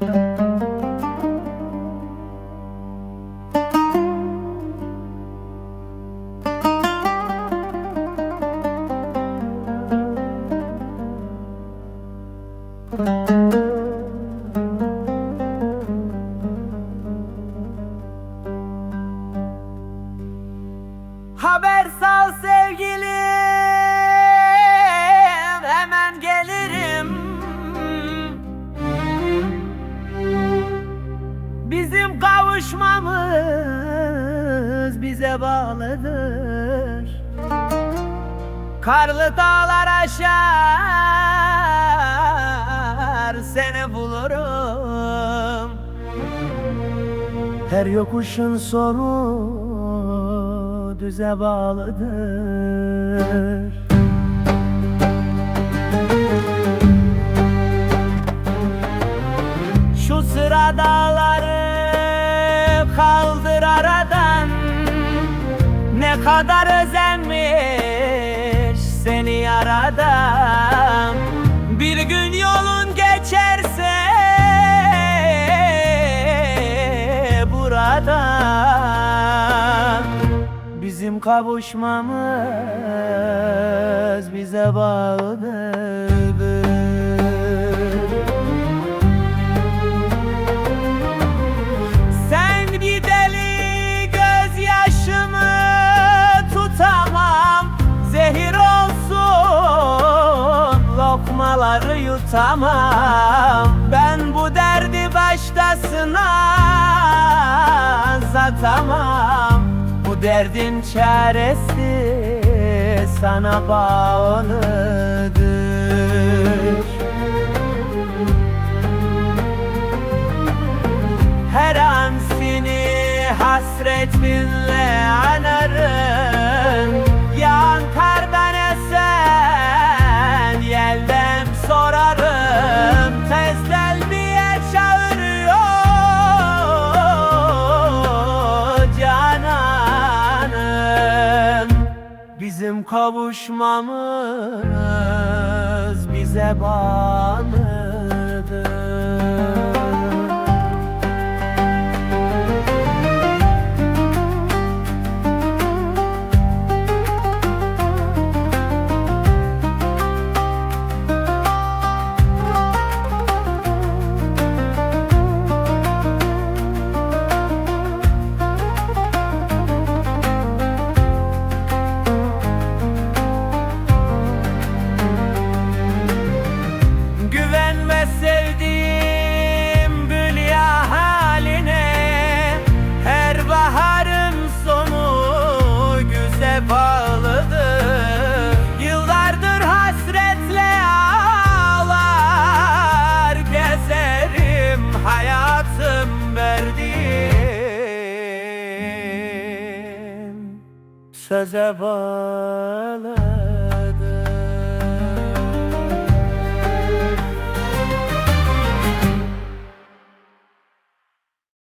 Haber sal sevgilim Bizim kavuşmamız bize bağlıdır. Karlı dağlar aşar seni bulurum. Her yokuşun sonu düze bağlıdır kaldır aradan. Ne kadar özenmiş seni yaradan. Bir gün yolun geçerse buradan. Bizim kavuşmamız bize bağlıdır lokmaları yutamam. Ben bu derdi baştasına satamam Bu derdin çaresi sana bağlıdır. Her an seni hasretinle anarım Bizim kavuşmamız bize bağlıdır güze bağlıdır Yıllardır hasretle ağlar Gezerim hayatım verdiğim Söze bağlı